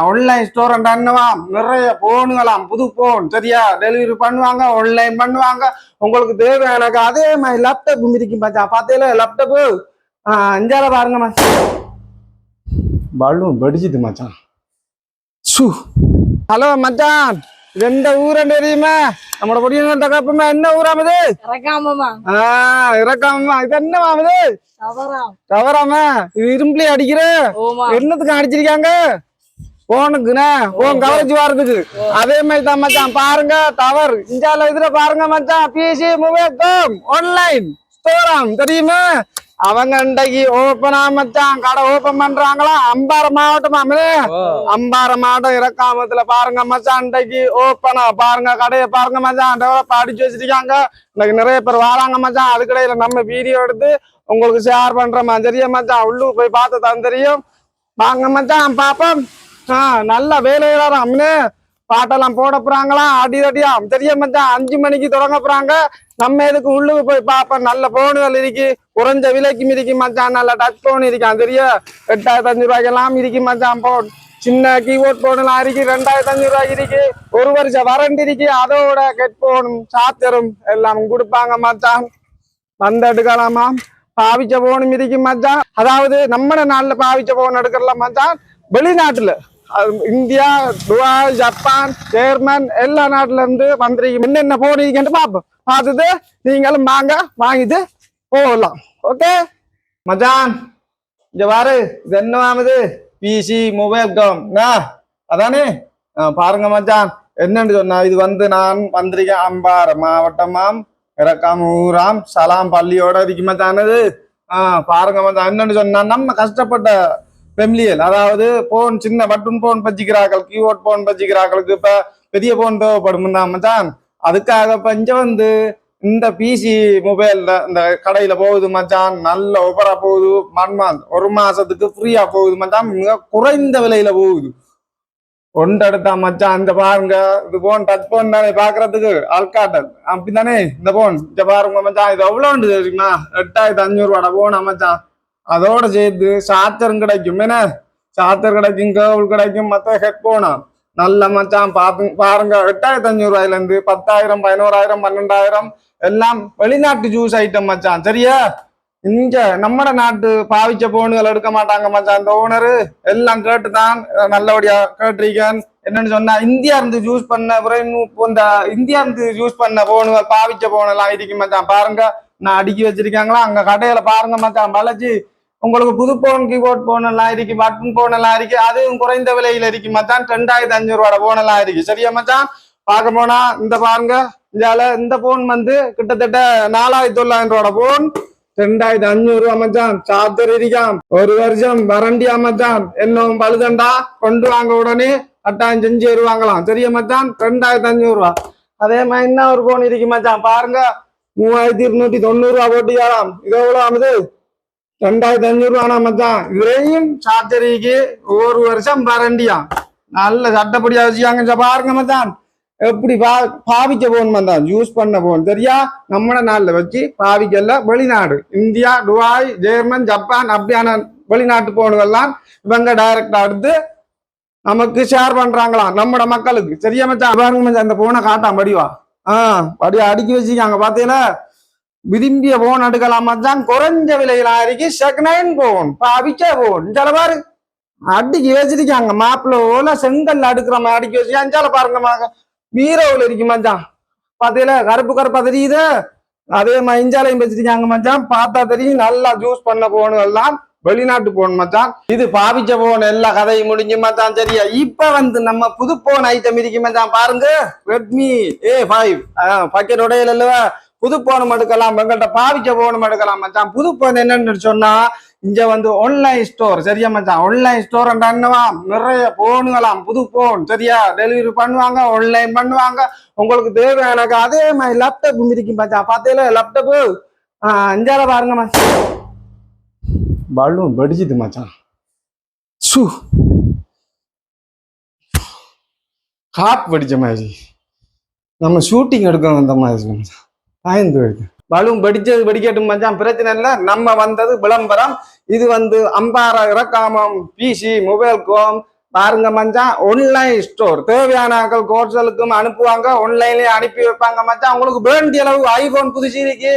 Online store அண்ணவாம் நிறைய போனுங்களாம் புது phone சரியா? டெலிவரி பண்ணுவாங்க ஆன்லைன் பண்ணுவாங்க. உங்களுக்கு தேவையான அதே மாதிரி லேப்டாப் மிதிக்கும் மச்சான் பார்த்தீங்களா லேப்டாப்பு அஞ்சால பாருங்க மச்சான். பலூன் வெடிச்சுது மச்சான். சு. ஹலோ மச்சான். இது எந்த ஊரன்னு தெரியுமா? நம்மளோட பொடியும் தகப்பமா என்ன ஊராமது இறக்காமமா ஆஹ் இறக்காமமா இது என்ன மாமது தவறாம். இது இரும்புலயே அடிக்கிற? என்னத்துக்கு அடிச்சிருக்காங்க? போனுக்குண்ணே போன் கவரேஜ் வரதுக்கு அதே மாதிரி தான் மச்சான் பாருங்க டவர் இந்தியால இதுல பாருங்க மச்சான் பிசி மொபைல் காம் ஆன்லைன் ஸ்டோராம் தெரியுமா? அவங்க இன்றைக்கு ஓப்பனா மச்சான் கடை ஓபன் பண்றாங்களா? அம்பாறை மாவட்டம் அம்பாறை மாவட்டம் இறக்காமத்துல பாருங்க மச்சான் இன்றைக்கு ஓப்பனா பாருங்க கடையை பாருங்க மச்சான் டெவலப் அடிச்சு வச்சிருக்காங்க. இன்னைக்கு நிறைய பேர் வராங்க மச்சான் அதுக்கடையில நம்ம வீடியோ எடுத்து உங்களுக்கு ஷேர் பண்றோமா. சரியா மச்சான் உள்ளுக்கு போய் பார்த்து தான் தெரியும். வாங்க மச்சான் பாப்போம் நல்ல வேலையில அம்மனே பாட்டெல்லாம் போட போறாங்களாம் அடி அடியா. தெரிய மச்சான் அஞ்சு மணிக்கு தொடங்க போறாங்க. நம்ம எதுக்கு உள்ளுக்கு போய் பார்ப்போம் நல்ல போனுகள் இருக்கு. குறைஞ்ச விலைக்கு இருக்கு மச்சான். நல்ல டச் போன் இருக்கான் தெரிய எட்டாயிரத்தி அஞ்சு ரூபாய்க்கெல்லாம் இருக்கு மச்சான் போன் சின்ன கீபோர்ட் போனெல்லாம் இருக்கு. ரெண்டாயிரத்தி அஞ்சு ரூபாய்க்கு இருக்கு. ஒரு வருஷம் வரண்டி இருக்கு. அதோட ஹெட்போனும் சார்ஜரும் எல்லாம் கொடுப்பாங்க மச்சான். வந்து எடுக்கலாமா? பாவிச்ச போனும் இருக்கு மச்சான். அதாவது நம்ம நாட்டுல பாவிச்ச போன் எடுக்கலாம் மச்சான். வெளிநாட்டுல. இந்தியா துபாய் ஜப்பான் ஜெர்மன் எல்லா நாட்டுல இருந்து வந்திருக்கீங்க என்னென்ன போன் பார்ப்போம். பார்த்துட்டு நீங்களும் வாங்க வாங்கிட்டு போகலாம். ஓகே? மச்சான் இங்க வாரு இது என்ன ஆகுது பிசி மொபைல் கம் அதானே? பாருங்க மச்சான் என்னன்னு சொன்னா இது வந்து நான் வந்திருக்கேன் அம்பார் மாவட்டமாம் இறக்காம ஊராம் சலாம் பள்ளியோட இருக்கு மச்சானது ஆஹ் பாருங்க மச்சான் என்னன்னு சொன்னா நம்ம கஷ்டப்பட்ட பெம்லியல் அதாவது போன் சின்ன பட்டன் போன் பச்சிக்கிறார்கள் கீபோர்ட் போன் பச்சிக்கிறார்களுக்கு இப்ப பெரிய போன் தேவைப்படும் தான் மச்சான்? அதுக்காக பஞ்ச வந்து இந்த பிசி மொபைல்ல இந்த கடையில போகுது மச்சான். நல்ல ஒபரா போகுது. ஒன் ஒரு மாசத்துக்கு ஃப்ரீயா போகுது மச்சான். மிக குறைந்த விலையில போகுது. ஒன்று எடுத்தா மச்சான் இந்த பாருங்க. இது போன் டச் போன் தானே பாக்குறதுக்கு? அல்காட்டல் அப்படித்தானே? இந்த போன் இந்த பாருங்க மச்சான். இது எவ்வளோ தெரியுமா? எட்டாயிரத்தி அஞ்சூறு ரூபாட போனா மச்சான். அதோட சேர்த்து சார்ஜரும் கிடைக்கும். என்ன? சார்ஜர் கிடைக்கும் கேபிள் கிடைக்கும் மத்த ஹெட்போனா நல்ல மச்சான் பாத்து பாருங்க எட்டாயிரத்தி அஞ்சூறு ரூபாயில இருந்து பத்தாயிரம் பதினோராயிரம் பன்னெண்டாயிரம் எல்லாம் வெளிநாட்டு ஜூஸ் ஐட்டம் மச்சான் சரியா? இங்க நம்மட நாட்டு பாவிச்ச போனுகள் எடுக்க மாட்டாங்க மச்சான் இந்த ஓனரு எல்லாம் கேட்டுதான் நல்லபடியா கேட்டிருக்கேன். என்னன்னு சொன்னா இந்தியா இருந்து யூஸ் பண்ண பிறகு இந்த இந்தியா இருந்து யூஸ் பண்ண போனுகள் பாவிச்ச போனெல்லாம் இருக்கு மச்சான் பாருங்க. நான் அடுக்கி வச்சிருக்காங்களா? அங்க கடையில பாருங்க மச்சான் பழச்சி உங்களுக்கு புது போன் கீபோர்ட் போனெல்லாம் இருக்கு பட்டன் போனெல்லாம் இருக்கு அதுவும் குறைந்த விலையில இருக்கு மச்சான். ரெண்டாயிரத்தி அஞ்சூறு ரூபாய் போனெல்லாம் இருக்கு. சரியா மச்சான்? பார்க்க போனா இந்த பாருங்க இதால இந்த போன் வந்து கிட்டத்தட்ட நாலாயிரத்தி தொள்ளாயிரம் ரூபாய் போன் ரெண்டாயிரத்தி அஞ்சூறு ரூபா மச்சான். சார்ஜர் இருக்காம் ஒரு வருஷம் வரண்டியா மச்சான். என்னும் பழுதண்டா. கொண்டு வாங்க உடனே அட்டாயம் செஞ்சு வருவாங்களாம் சரியா மச்சான்? ரெண்டாயிரத்தி அஞ்சூறு ரூபா அதே மாதிரி என்ன ஒரு போன் இருக்கு மச்சான். பாருங்க மூவாயிரத்தி இருநூத்தி தொண்ணூறு ரூபா போட்டியாராம் இது எவ்வளவு ஆகுது? ரெண்டாயிரத்தி அஞ்சூறு ரூபா மச்சான். இவரையும் சார்ஜரிக்கு ஒரு வருஷம் வரண்டியா நல்ல சட்டப்படியா வச்சுக்காங்க பாருங்க மச்சான். எப்படி பா பாவிக்க போன் மச்சான். யூஸ் பண்ண போன் சரியா? நம்மள நாள்ல வச்சு பாவிக்கல வெளிநாடு. இந்தியா துபாய் ஜெர்மன் ஜப்பான் அப்படியான வெளிநாட்டு போனுகள்லாம் இவங்க டைரக்டா எடுத்து நமக்கு ஷேர் பண்றாங்களாம் நம்மட மக்களுக்கு. சரியா மச்சான்? பாருங்க மச்சான் இந்த போனை காட்டான் படிவா ஆஹ் படியா அடுக்கி வச்சுக்காங்க. பாத்தீங்களா? விரும்பிய போன் எடுக்கலாம் மச்சான் குறைஞ்ச விலையில இருக்கு செகண்ட் போன் பாவிச்ச போன். சில பாரு. அடுக்கி வச்சிருக்காங்க மாப்பிள்ள ஓல செங்கல்ல அடுக்கிற மாதிரி அடிக்க வச்சு அஞ்சால பாருங்க பீரோவில் இருக்கு மச்சான். பாத்தீல கருப்பு கருப்பா தெரியுது அதே மாதிரி இஞ்சாலையும் வச்சிருக்காங்க மச்சான். பார்த்தா தெரியும் நல்லா ஜூஸ் பண்ண போன் எல்லாம் வெளிநாட்டு போன் மச்சான். இது பாவிச்ச போன். எல்லா கதையும் முடிஞ்சு மச்சான். சரியா? இப்ப வந்து நம்ம புது போன் ஐட்டம் இருக்கு மச்சான். பாருங்க. ரெட்மி ஏ ஃபைவ் பக்கெட் உடையல இல்லவா? புது போனும் எடுக்கலாம் எங்கள்கிட்ட பாவிச்ச போனும் எடுக்கலாம் மச்சான். புது போன் என்னன்னு சொன்னா இங்க வந்து ஆன்லைன் ஸ்டோர் சரியா மச்சான்? ஆன்லைன் ஸ்டோர் என்னவா நிறைய போனுங்களாம் புது போன் சரியா? டெலிவரி பண்ணுவாங்க ஆன்லைன் பண்ணுவாங்க. உங்களுக்கு தேவையான அதே மாதிரி லேப்டாப் இருக்கு மச்சான். பார்த்தீங்களா லேப்டாப்பு அஞ்சால பாருங்க மச்சான். பலூன் வெடிச்சுது மச்சான். சு. ஹார்ட் வெடிச்ச மாதிரி. நம்ம ஷூட்டிங் எடுக்க வந்த மாதிரி மச்சான். பயந்து போயிடுது. பலூன் வெடிச்சது வெடிக்கட்டும் மச்சான் பிரச்சனை இல்லை. நம்ம வந்தது விளம்பரம். இது வந்து Ampara Irakkamam PC mobile com பாருங்க மச்சான் ஆன்லைன் ஸ்டோர் தேவையான கோர்ஸ்களுக்கும் அனுப்புவாங்க. ஆன்லைன்லயே அனுப்பி வைப்பாங்க மச்சான். உங்களுக்கு வேண்டிய அளவு ஐபோன் புதுசு இருக்கு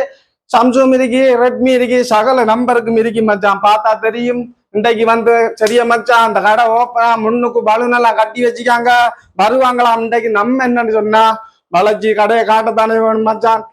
சாம்சங் இருக்கு ரெட்மி இருக்கு. சகல நம்பருக்கும் இருக்கு மச்சான். பார்த்தா தெரியும். இன்றைக்கு வந்து சரிய மச்சான் அந்த கடை ஓப்பனா முன்னுக்கு பலூன் எல்லாம் கட்டி வச்சுக்காங்க. வருவாங்களாம். இன்றைக்கு நம்ம என்னன்னு சொன்னா வளர்ச்சி கடையை காட்டத்தானே வேணும் மச்சான்.